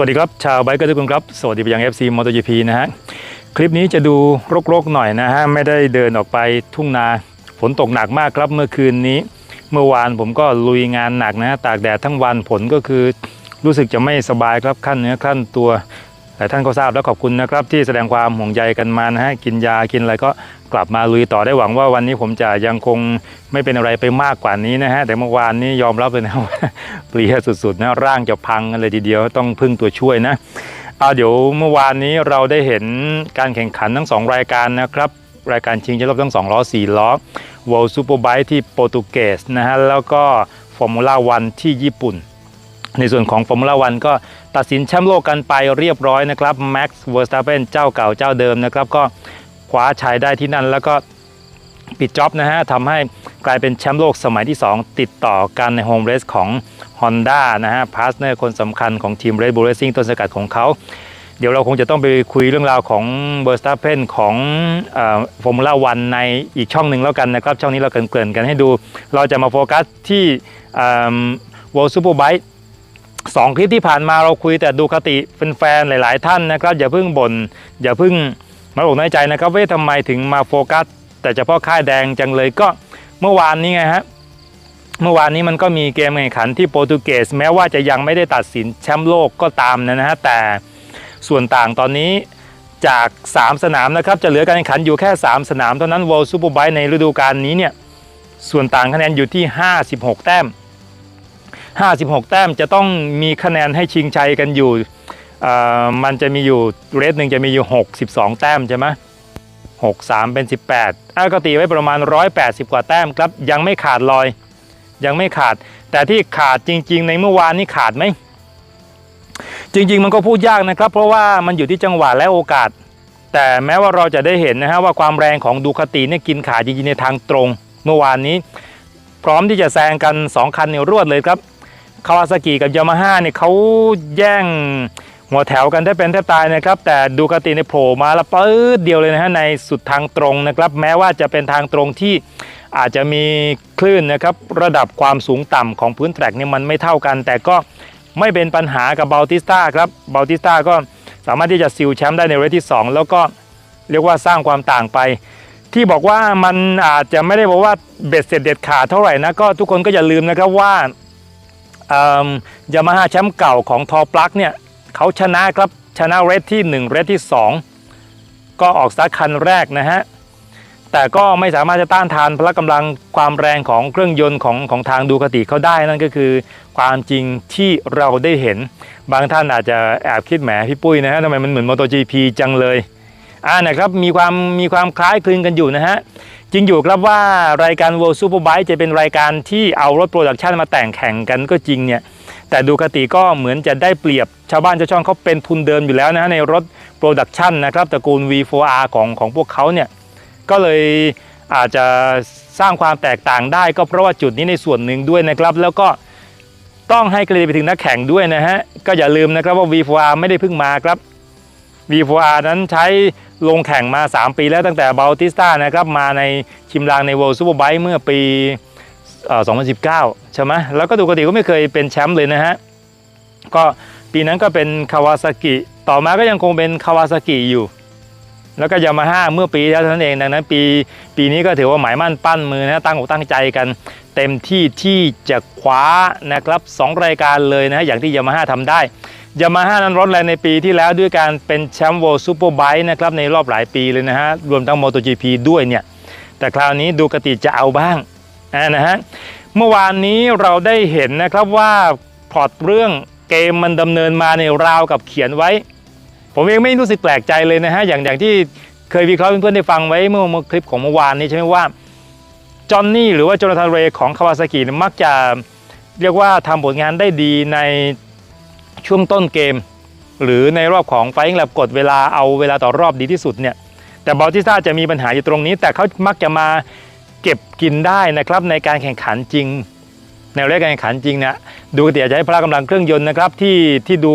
วัสดีครับ ชาวไบค์เกอร์ทุกคนครับ สวัสดีไปยัง FC MotoGP นะฮะ คลิปนี้จะดูรกๆหน่อยนะฮะ ไม่ได้เดินออกไปทุ่งนา ฝนตกหนักมากครับเมื่อคืนนี้ เมื่อวานผมก็ลุยงานหนักนะฮะตากแดดทั้งวันผลก็คือรู้สึกจะไม่สบายครับขั้นเนื้อขั้นตัว แต่ท่านก็ทราบแล้วขอบคุณนะครับที่แสดงความห่วงใยกันมานะฮะกินยากินอะไรก็กลับมาลุยต่อได้หวังว่าวันนี้ผมจะยังคงไม่เป็นอะไรไปมากกว่านี้นะฮะแต่เมื่อวานนี้ยอมรับเลยนะว่าเพลียสุดๆนะร่างจะพังเลยทีเดียวต้องพึ่งตัวช่วยนะเอาเดี๋ยวเมื่อวานนี้เราได้เห็นการแข่งขันทั้งสองรายการนะครับรายการชิงแชมป์โลกทั้งสองล้อ 4 ล้อ World Superbike ที่โปรตุเกสนะฮะแล้วก็ฟอร์มูล่าวันที่ญี่ปุ่น ในส่วนของฟอร์มูล่าวันก็ ตัดสินแชมป์โลกกันไปเรียบร้อยนะครับแม็กซ์เวอร์สตาเปนเจ้าเก่าเจ้าเดิมนะครับก็คว้าชัยได้ที่นั่นแล้วก็ปิดจ็อบนะฮะทำให้กลายเป็นแชมป์โลกสมัยที่ 2 ติดต่อกันในโฮมเรสของ Honda นะฮะพาร์ทเนอร์คนสำคัญของทีม Red Bull Racing ต้นสกัดของเขาเดี๋ยวเราคงจะต้องไปคุยเรื่องราวของเบอร์สตาเพนของฟอร์มูล่าวันในอีกช่องหนึ่งแล้วกันนะครับ ช่องนี้เราเกริ่นๆกันให้ดู เราจะมาโฟกัสที่วอลซูเปอร์ไบค์ สองคลิปที่ผ่านมาเราคุยแต่ดูคติแฟนๆหลาย ๆ ท่านนะครับ อย่าเพิ่งบน่นอย่าเพิ่งมาอกน้อยใจนะครับว่าทำไมถึงมาโฟกัส แต่เฉพาะค่ายแดงจังเลยก็เมื่อวานนี้ไงฮะเมื่อวานนี้มันก็มีเกมแข่งขันที่โปรตุเกสแม้ว่าจะยังไม่ได้ตัดสินแชมป์โลกก็ตามนะฮะแต่ส่วนต่างตอนนี้จาก 3 สนามนะครับจะเหลือการแข่งขันอยู่แค่ 3 สนามเท่านั้น World Superbike ในฤดูกาลนี้เนี่ยส่วนต่างคะแนนอยู่ที่ 56 แต้ม 56 แต้มจะต้องมีคะแนนให้ชิงชัยกันอยู่อ่อมันจะมีอยู่เรสหนึ่งจะมีอยู่ 62 แต้มใช่ไหม63เป็น 18อะก็ตีไว้ประมาณ 180 กว่าแต้มครับ ยังไม่ขาดลอย ยังไม่ขาด แต่ที่ขาดจริง ๆ ในเมื่อวานนี้ขาดไหม จริง ๆ มันก็พูดยากนะครับ เพราะว่ามันอยู่ที่จังหวะและโอกาส แต่แม้ว่าเราจะได้เห็นนะฮะว่าความแรงของดูคาติเนี่ยกินขาดจริงๆในทางตรง เมื่อวานนี้ พร้อมที่จะแซงกัน 2 คันเนี่ยรวดเลยครับ คาวาซากิกับยามาฮ่าเนี่ยเขาแย่งหัวแถวกันแทบเป็นแทบตายนะครับ แต่ดูคาติในโผล่มาแล้วปื๊ดเดียวเลยนะฮะในสุดทางตรงนะครับ แม้ว่าจะเป็นทางตรงที่อาจจะมีคลื่นนะครับ ระดับความสูงต่ำของพื้นแทร็กเนี่ยมันไม่เท่ากัน แต่ก็ไม่เป็นปัญหากับเบลติสตาครับเบลติสตาก็สามารถที่จะซิลแชมป์ได้ในเรสที่ 2 แล้วก็เรียกว่าสร้างความต่างไป ที่บอกว่ามันอาจจะไม่ได้บอกว่าเบ็ดเสร็จเด็ดขาดเท่าไหร่นะก็ทุกคนก็อย่าลืมนะครับว่า ยามาฮ่าแชมป์เก่าของทอปลักเนี่ยเขาชนะครับชนะเรสที่ 1 เรสที่ 2 ก็ออกสตาร์คันแรกนะฮะแต่ก็ไม่สามารถจะต้านทานพละกำลังความแรงของเครื่องยนต์ของของทางดูคติเขาได้นั่นก็คือความจริงที่เราได้เห็น บางท่านอาจจะแอบคิดแหมพี่ปุ้ยนะฮะทำไมมันเหมือน MotoGP จังเลยอ่านะครับมีความมีความคล้ายคลึงกันอยู่นะฮะ จริงอยู่ครับว่ารายการ World Superbike จะเป็นรายการที่เอารถโปรดักชันมาแต่งแข่งกันก็จริงเนี่ยแต่ดูคติก็เหมือนจะได้เปรียบชาวบ้านชาวช่องเขาเป็นทุนเดิมอยู่แล้วนะในรถโปรดักชันนะครับตระกูล V4R ของของพวกเขาเนี่ยก็เลยอาจจะสร้างความแตกต่างได้ ก็เพราะว่าจุดนี้ในส่วนหนึ่งด้วยนะครับ แล้วก็ต้องให้เครดิตไปถึงนักแข่งด้วยนะฮะก็อย่าลืมนะครับว่า V4R ไม่ได้เพิ่งมาครับ V4R นั้นใช้ลงแข่งมา 3 ปีแล้วตั้งแต่บ a ลติสตานะครับมาในชิมลางใน World Superbike เมื่อปี 2019 ใช่ไหมแล้วก็ดูกติก็ไม่เคยเป็นแชมป์เลยนะฮะ ก็ปีนั้นก็เป็นคาวาซากิต่อมาก็ยังคงเป็นคาวาซากิอยู่ แล้วก็ยามาฮ่าเมื่อปีแล้วเท่านั้นเองดังนั้นปีปีนี้ก็ถือว่าหมายมั่นปั้นมือนะตั้งอกตั้งใจกัน เต็มที่ที่จะคว้านะครับสองรายการเลยนะอย่างที่ยามาฮ่าทำได้ ยามาฮ่านั้นรถแรงในปีที่แล้วด้วยการเป็นแชมป์ World Superbike นะครับในรอบหลายปีเลยนะฮะรวมทั้ง MotoGP ด้วยเนี่ยแต่คราวนี้ดูกติจะเอาบ้างนะฮะเมื่อวานนี้เราได้เห็นนะครับว่าพล็อตเรื่องเกมมันดำเนินมาในราวกับเขียนไว้ ผมเองไม่รู้สึกแปลกใจเลยนะฮะอย่างอย่างที่เคยวิเคราะห์เพื่อนๆได้ฟังไว้เมื่อเมื่อคลิปของเมื่อวานนี้ใช่ไหมว่าจอห์นนี่หรือว่าโจนาธานเรย์ของคาวาซากิมักจะเรียกว่าทำผลงานได้ดีใน ช่วงต้นเกม หรือในรอบของไฟล์แลบกดเวลาเอาเวลาต่อรอบดีที่สุดเนี่ยแต่บอลติสตาจะมีปัญหาอยู่ตรงนี้ แต่เขามักจะมาเก็บกินได้นะครับในการแข่งขันจริง ในเรื่องการแข่งขันจริงเนี่ยดูเดี๋ยวจะให้พละกำลังเครื่องยนต์นะครับที่ที่ดู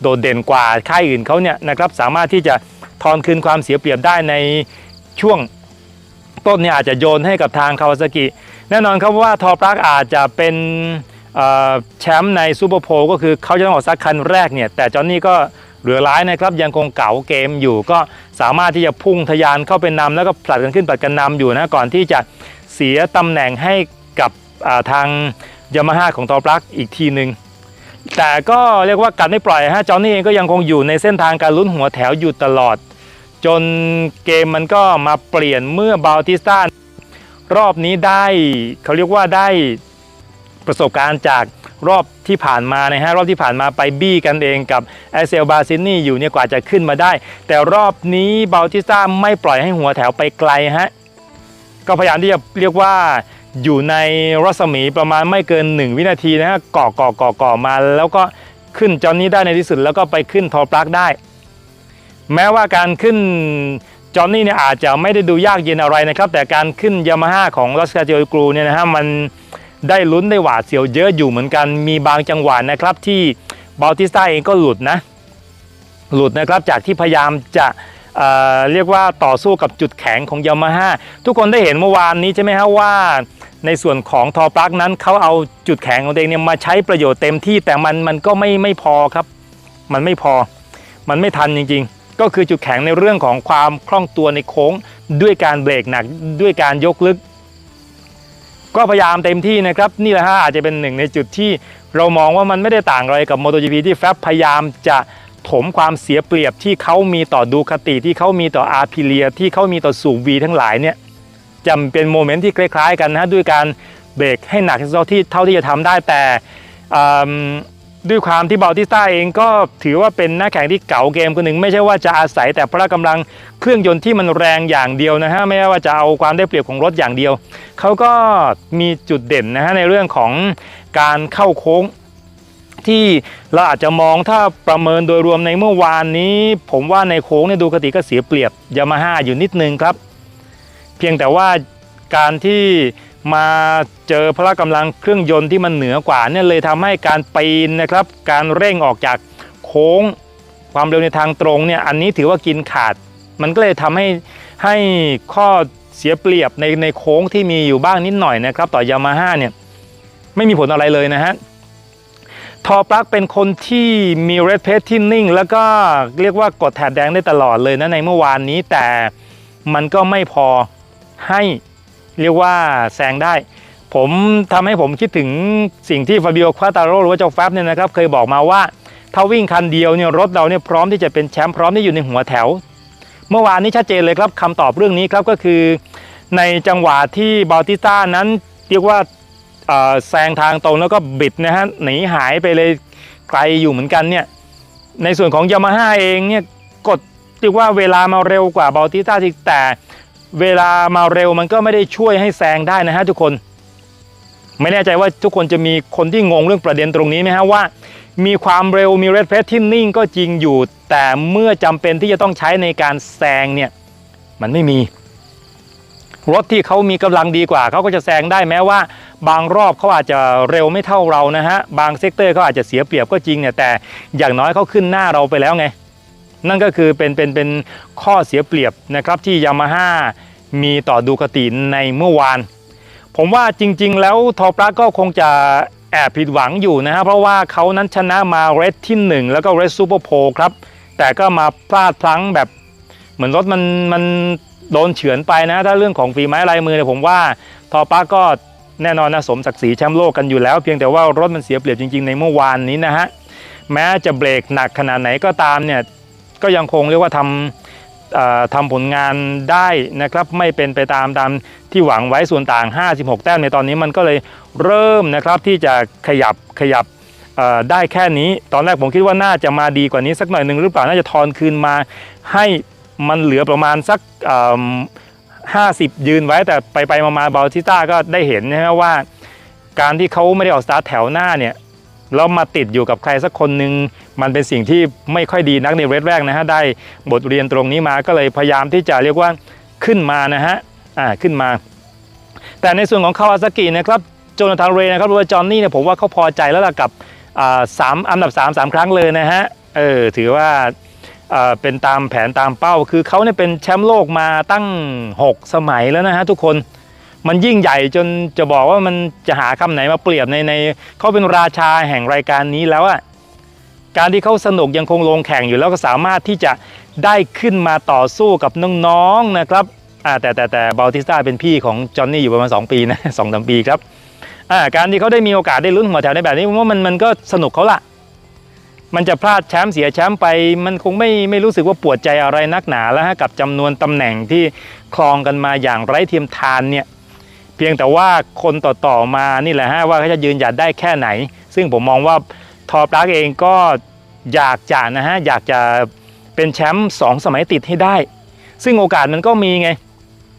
โดดเด่นกว่าค่ายอื่นเขาเนี่ยนะครับสามารถที่จะทอนคืนความเสียเปรียบได้ในช่วงต้นเนี่ยอาจจะโยนให้กับทางคาวาซากิแน่นอนครับว่าทอปลักอาจจะเป็น แชมป์ในซูเปอร์โพลก็คือเขาจะต้องออกซักคันแรกเนี่ยแต่จอห์นนี่ก็เหลือร้ายนะครับยังคงเก๋าเกมอยู่ ก็สามารถที่จะพุ่งทะยานเข้าไปนำแล้วก็ผลัดกันขึ้นผลัดกันนำอยู่นะก่อนที่จะเสียตำแหน่งให้กับาทางยามาฮ่าของตอปลักอีกทีหนึ่งแต่ก็เรียกว่ากัดไม่ปล่อยฮะจอห์นนี่เองก็ยังคงอยู่ในเส้นทางการลุ้นหัวแถวอยู่ตลอด จนเกมมันก็มาเปลี่ยนเมื่อบาลติสตารอบนี้ได้เขาเรียกว่าได้ ประสบการณ์จากรอบที่ผ่านมานะฮะรอบที่ผ่านมาไปบี้กันเองกับแอเซลบาซินี่อยู่เนี่ยกว่าจะขึ้นมาได้ แต่รอบนี้เบลติสตาไม่ปล่อยให้หัวแถวไปไกลฮะก็พยายามที่จะเรียกว่าอยู่ในรัศมีประมาณไม่เกิน 1 วินาทีนะฮะก่อก่อก่อก่อมา แล้วก็ขึ้นจอนนี้ได้ในที่สุดแล้วก็ไปขึ้นทอปลักได้ แม้ว่าการขึ้นจอนนี่เนี่ยอาจจะไม่ได้ดูยากเย็นอะไรนะครับ แต่การขึ้นยามาฮ่าของลอสคาเจโอกรูเนี่ยนะฮะมัน ได้ลุ้นได้หวาดเสียวเยอะอยู่เหมือนกัน มีบางจังหวะนะครับที่บาลติสตาเองก็หลุดนะ หลุดนะครับจากที่พยายามจะเเรียกว่าต่อสู้กับจุดแข็งของยามาฮ่าทุกคนได้เห็นเมื่อวานนี้ใช่ไหมฮะว่าในส่วนของทอปลักนั้นเขาเอาจุดแข็งของตัวเองเนี่ยมาใช้ประโยชน์เต็มที่แต่มันมันก็ไม่ไม่พอครับ มันไม่พอ มันไม่ทันจริง ๆ ก็คือจุดแข็งในเรื่องของความคล่องตัวในโค้ง ด้วยการเบรกหนักด้วยการยกลึก ก็พยายามเต็มที่นะครับ นี่แหละฮะอาจจะเป็นหนึ่งในจุดที่เรามองว่ามันไม่ได้ต่างอะไรกับ MotoGP ที่แฟบพยายามจะถมความเสียเปรียบที่เขามีต่อดูคติที่เขามีต่ออาร์พิเลียที่เขามีต่อสูบวีทั้งหลายเนี่ยจำเป็นโมเมนต์ที่คล้ายๆกันนะฮะด้วยการเบรกให้หนักที่าที่เท่าที่จะทำได้แต่ ด้วยความที่เบาลติสตาเองก็ถือว่าเป็นนักแข่งที่เก่าเกมคนหนึ่งไม่ใช่ว่าจะอาศัยแต่พละกำลังเครื่องยนต์ที่มันแรงอย่างเดียวนะฮะไม่ใช่ว่าจะเอาความได้เปรียบของรถอย่างเดียวเขาก็มีจุดเด่นนะฮะในเรื่องของการเข้าโค้งที่เราอาจจะมองถ้าประเมินโดยรวมในเมื่อวานนี้ ผมว่าในโค้งเนี่ยดูคติก็เสียเปรียบยามาฮ่าอยู่นิดนึงครับ เพียงแต่ว่าการที่ มาเจอพละกำลังเครื่องยนต์ที่มันเหนือกว่าเนี่ยเลยทำให้การปีนนะครับ การเร่งออกจากโค้งความเร็วในทางตรงเนี่ยอันนี้ถือว่ากินขาด มันก็เลยทำให้ให้ข้อเสียเปรียบในในโค้งที่มีอยู่บ้างนิดหน่อยนะครับ ต่อยามาฮ่าเนี่ยไม่มีผลอะไรเลยนะฮะทอปลักเป็นคนที่มีเรดเพ e ที่นิ่ง แล้วก็เรียกว่ากดแถบแดงได้ตลอดเลยนะในเมื่อวานนี้แต่มันก็ไม่พอให้ เรียกว่าแซงได้ ผมทำให้ผมคิดถึงสิ่งที่ฟาบิโอควาตาโรหรือว่าเจ้าแฟบเนี่ยนะครับ เคยบอกมาว่าถ้าวิ่งคันเดียวเนี่ยรถเราเนี่ยพร้อมที่จะเป็นแชมป์พร้อมที่อยู่ในหัวแถว เมื่อวานนี้ชัดเจนเลยครับคำตอบเรื่องนี้ครับก็คือ ในจังหวะที่บาลติสตานั้นเรียกว่าแซงทางตรงแล้วก็บิดนะฮะหนีหายไปเลยไกลอยู่เหมือนกันเนี่ยในส่วนของยามาฮ่าเองเนี่ยกดเรียกว่าเวลามาเร็วกว่าบาลติสตาจริงแต่ เวลามาเร็วมันก็ไม่ได้ช่วยให้แซงได้นะฮะทุกคน ไม่แน่ใจว่าทุกคนจะมีคนที่งงเรื่องประเด็นตรงนี้ไหมฮะว่า มีความเร็วมีเรดเพสที่นิ่งก็จริงอยู่ แต่เมื่อจำเป็นที่จะต้องใช้ในการแซงเนี่ยมันไม่มี รถที่เขามีกำลังดีกว่าเขาก็จะแซงได้แม้ว่า บางรอบเขาอาจจะเร็วไม่เท่าเรานะฮะบางเซกเตอร์เขาอาจจะเสียเปรียบก็จริงเนี่ยแต่อย่างน้อยเขาขึ้นหน้าเราไปแล้วไง นั่นก็คือเป็นเป็นเป็นข้อเสียเปรียบนะครับที่ยามาฮ่ามีต่อดูคติในเมื่อวาน ผมว่าจริงๆ แล้วทอปราก็คงจะแอบผิดหวังอยู่นะฮะเพราะว่าเขานั้นชนะมาเรดที่ 1 แล้วก็เรดซูเปอร์โพครับ แต่ก็มาพลาดพลั้งแบบ เหมือนรถมันมันโดนเฉือนไปนะ ถ้าเรื่องของฝีไม้ลายมือเนี่ยผมว่าทอปราก็แน่นอนนะสมศักดิ์ศรีแชมป์โลกกันอยู่แล้ว เพียงแต่ว่ารถมันเสียเปรียบจริงๆ ในเมื่อวานนี้นะฮะแม้จะเบรกหนักขนาดไหนก็ตามเนี่ย ก็ยังคงเรียกว่าทำทำผลงานได้นะครับไม่เป็นไปตามตามที่หวังไว้ส่วนต่าง 56 แต้มในตอนนี้มันก็เลยเริ่มนะครับที่จะขยับขยับได้แค่นี้ ตอนแรกผมคิดว่าน่าจะมาดีกว่านี้สักหน่อยหนึ่งหรือเปล่าน่าจะทอนคืนมาให้มันเหลือประมาณสักห้าสิบยืนไว้แต่ไปไปมาๆบาลติต้าก็ได้เห็นนะฮะว่า การที่เขาไม่ได้ออกสตาร์ทแถวหน้าเนี่ย แล้วมาติดอยู่กับใครสักคนหนึ่งมันเป็นสิ่งที่ไม่ค่อยดีนักในเรดแรกนะฮะได้บทเรียนตรงนี้มาก็เลยพยายามที่จะเรียกว่าขึ้นมานะฮะอ่าขึ้นมา แต่ในส่วนของคาวาซากินะครับโจนาธานเรย์นะครับหรือว่าจอห์นนี่เนี่ยผมว่าเขาพอใจแล้วล่ะกับอ่าสามอันดับ3 3 ครั้งเลยนะฮะเออถือว่าอ่อเป็นตามแผนตามเป้า คือเขาเนี่ยเป็นแชมป์โลกมาตั้ง 6 สมัยแล้วนะฮะทุกคน มันยิ่งใหญ่จนจะบอกว่ามันจะหาคำไหนมาเปรียบในในเขาเป็นราชาแห่งรายการนี้แล้วอะการที่เขาสนุกยังคงลงแข่งอยู่แล้วก็สามารถที่จะได้ขึ้นมาต่อสู้กับน้องๆนะครับอ่าแต่แต่แต่บาติสตาเป็นพี่ของจอห์นนี่อยู่ประมาณ2ปีนะสองสามปีครับอ่าการที่เขาได้มีโอกาสได้ลุ้นหัวแถวในแบบนี้ผมว่ามันมันก็สนุกเขาละมันจะพลาดแชมป์เสียแชมป์ไป มันคงไม่ไม่รู้สึกว่าปวดใจอะไรนักหนาแล้วฮะกับจำนวนตำแหน่งที่ครองกันมาอย่างไร้เทียมทานเนี่ย พียงแต่ว่าคนต่อๆมานี่แหละฮะว่าเขาจะยืนหยัดได้แค่ไหน ซึ่งผมมองว่าทอปลักเองก็อยากจะนะฮะอยากจะเป็นแชมป์สองสมัยติดให้ได้ ซึ่งโอกาสมันก็มีไง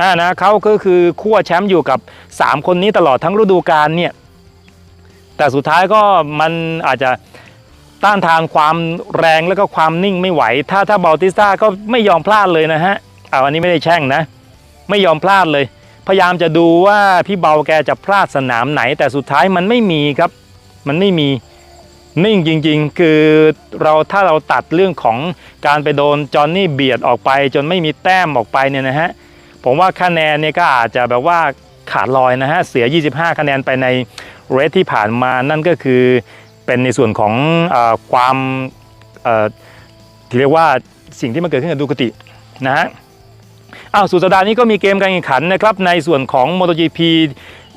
อ่านะเขาก็คือขั้วแชมป์อยู่กับ 3 คนนี้ตลอดทั้งฤดูกาลเนี่ยแต่สุดท้ายก็มันอาจจะต้านทานความแรงแล้วก็ความนิ่งไม่ไหว ถ้าถ้าบาติสตาก็ไม่ยอมพลาดเลยนะฮะเอาอันนี้ไม่ได้แช่งนะ ไม่ยอมพลาดเลย พยายามจะดูว่าพี่เบาแกจะพลาดสนามไหน แต่สุดท้ายมันไม่มีครับ มันไม่มีนิ่งจริงๆ คือเราถ้าเราตัดเรื่องของการไปโดนจอห์นนี่เบียดออกไป จนไม่มีแต้มออกไปเนี่ยนะฮะผมว่าคะแนนเนี่ยก็อาจจะแบบว่าขาดลอยนะฮะเสีย 25 คะแนนไปในเรทที่ผ่านมานั่นก็คือเป็นในส่วนของอความที่เรียกว่าสิ่งที่มันเกิดขึ้นกับดูคตินะฮะ อ้าวสุดสัปดาห์นี้ก็มีเกมการแข่งขันนะครับในส่วนของ MotoGP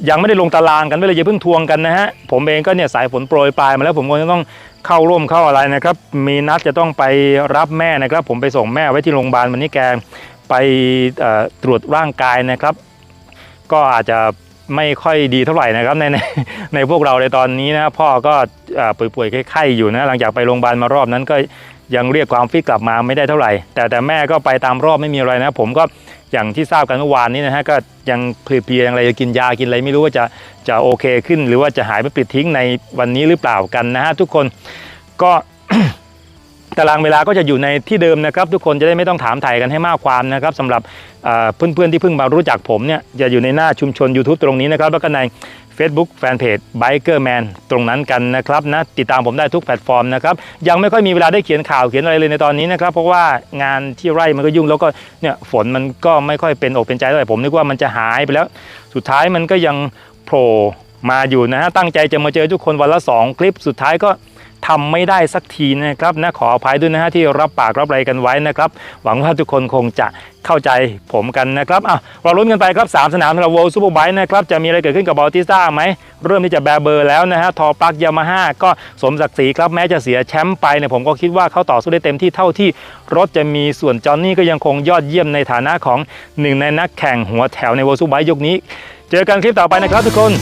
ยังไม่ได้ลงตารางกันไม่เลยอย่าเพิ่งทวงกันนะฮะผมเองก็เนี่ยสายฝนโปรยปลายมาแล้วผมก็จะต้องเข้าร่วมเข้าอะไรนะครับ มีนัดจะต้องไปรับแม่นะครับ ผมไปส่งแม่ไว้ที่โรงพยาบาลวันนี้แกไปตรวจร่างกายนะครับ ก็อาจจะไม่ค่อยดีเท่าไหร่นะครับในในในพวกเราในตอนนี้นะพ่อก็อป่วยๆไข้ๆอยู่นะหลังจากไปโรงพยาบาลมารอบนั้นก็ ยังเรียกความฟิตกลับมาไม่ได้เท่าไหร่ แต่แต่แม่ก็ไปตามรอบไม่มีอะไรนะ ผมก็อย่างที่ทราบกันเมื่อวานนี้นะฮะก็ยังเพลียๆยังอะไรกินยากินอะไรไม่รู้ว่าจะจะโอเคขึ้น หรือว่าจะหายไปปิดทิ้งในวันนี้หรือเปล่ากันนะฮะทุกคนก็ ตารางเวลาก็จะอยู่ในที่เดิมนะครับ ทุกคนจะได้ไม่ต้องถามถ่ายกันให้มากความนะครับสำหรับเพื่อนๆที่เพิ่งมารู้จักผมเนี่ยจะอยู่ในหน้าชุมชน YouTube ตรงนี้นะครับแล้วก็ใน Facebook Fanpage Biker Man ตรงนั้นกันนะครับนะติดตามผมได้ทุกแพลตฟอร์มนะครับยังไม่ค่อยมีเวลาได้เขียนข่าวเขียนอะไรเลยในตอนนี้นะครับเพราะว่างานที่ไร่มันก็ยุ่งแล้วก็เนี่ยฝนมันก็ไม่ค่อยเป็นอกเป็นใจเท่าไหร่ผมนึกว่ามันจะหายไปแล้ว สุดท้ายมันก็ยังโผล่มาอยู่นะฮะตั้งใจจะมาเจอทุกคนวันละ 2 คลิปสุดท้ายก็ ทำไม่ได้สักทีนะครับนะขออภัยด้วยนะฮะที่รับปากรับอะไรกันไว้นะครับ หวังว่าทุกคนคงจะเข้าใจผมกันนะครับอะเราลุ้นกันไปครับ 3 สนามสำหรับ World Superbike นะครับจะมีอะไรเกิดขึ้นกับบอลติซ่าไหม เริ่มที่จะแบเบอร์แล้วนะฮะทอปลักยามาฮ่าก็สมศักดิ์ศรีครับแม้จะเสียแชมป์ไปเนี่ยผมก็คิดว่าเขาต่อสู้ได้เต็มที่เท่าที่รถจะมีส่วนจอห์นนี่ก็ยังคงยอดเยี่ยมในฐานะของหนึ่งในนักแข่งหัวแถวใน World Superbike ยุคนี้ เจอกันคลิปต่อไปนะครับทุกคน